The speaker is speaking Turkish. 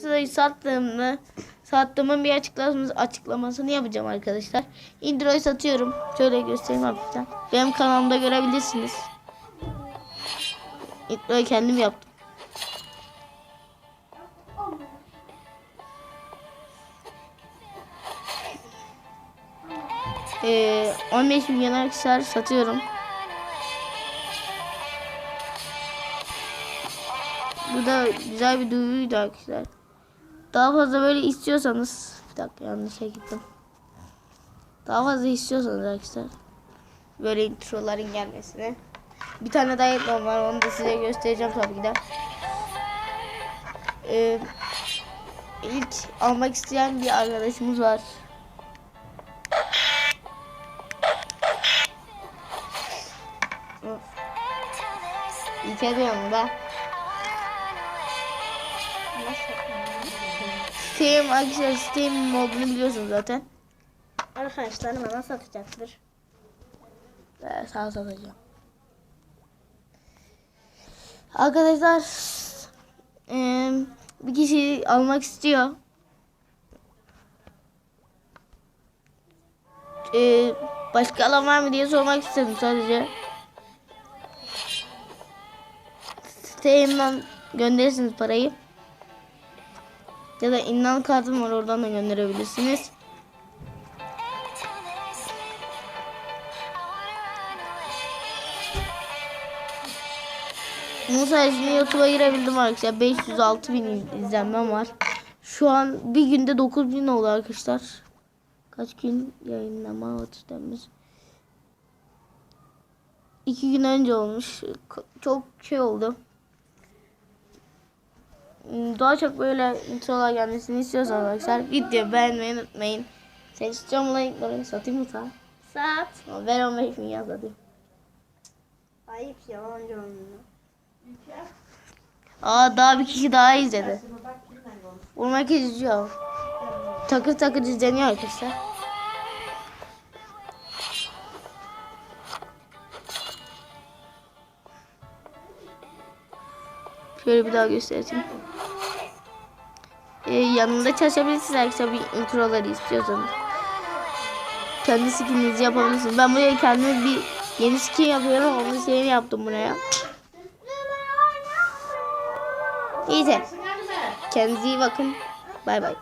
Sırayı sattığımı sattığımın bir açıklamasını, açıklamasını yapacağım arkadaşlar. Intro'yu satıyorum. Şöyle göstereyim hafiften. Benim kanalımda görebilirsiniz. Intro'yu kendim yaptım. Ee, 15 milyon arkadaşlar satıyorum. Bu da güzel bir duyuruydu arkadaşlar. Daha fazla böyle istiyorsanız bir dakika yanlışa gittim. Daha fazla istiyorsanız arkadaşlar böyle introların gelmesini. Bir tane daha reklam var onu da size göstereceğim tabii ki de. Ee, ilk almak isteyen bir arkadaşımız var. İlk ediyorum da. Steam arkadaşlar Steam olduğunu biliyorsunuz zaten. Arkadaşlarım bana satacaktır. Ee, sağ satacağım. Arkadaşlar eee, bir kişi almak istiyor. Eee, başka alan var mı diye sormak istedim sadece. Steam'den gönderirsiniz parayı. Ya da inan kartım var oradan da gönderebilirsiniz. Bunun sayesinde YouTube'a girebildim arkadaşlar. 506 bin izlenmem var. Şu an bir günde 9 bin oldu arkadaşlar. Kaç gün yayınlama atışlarımız? İki gün önce olmuş. Çok şey oldu. Hmm, Daha çok böyle introlar gelmesini istiyorsanız arkadaşlar video beğenmeyi unutmayın. Sen istiyorum like'ları satayım mı sana? Sat. Ama Ben 15 milyon satayım. Ayıp yalancı onunla. Aa daha bir kişi daha izledi. Vurmak izliyor. Takır takır izleniyor arkadaşlar. Şöyle bir daha göstereyim. Ee, yanında çalışabilirsiniz arkadaşlar bir introları istiyorsanız. Kendi skininizi yapabilirsiniz. Ben buraya kendime bir yeni skin yapıyorum. Onun şeyini yaptım buraya. İyice. Kendinize iyi bakın. Bay bay.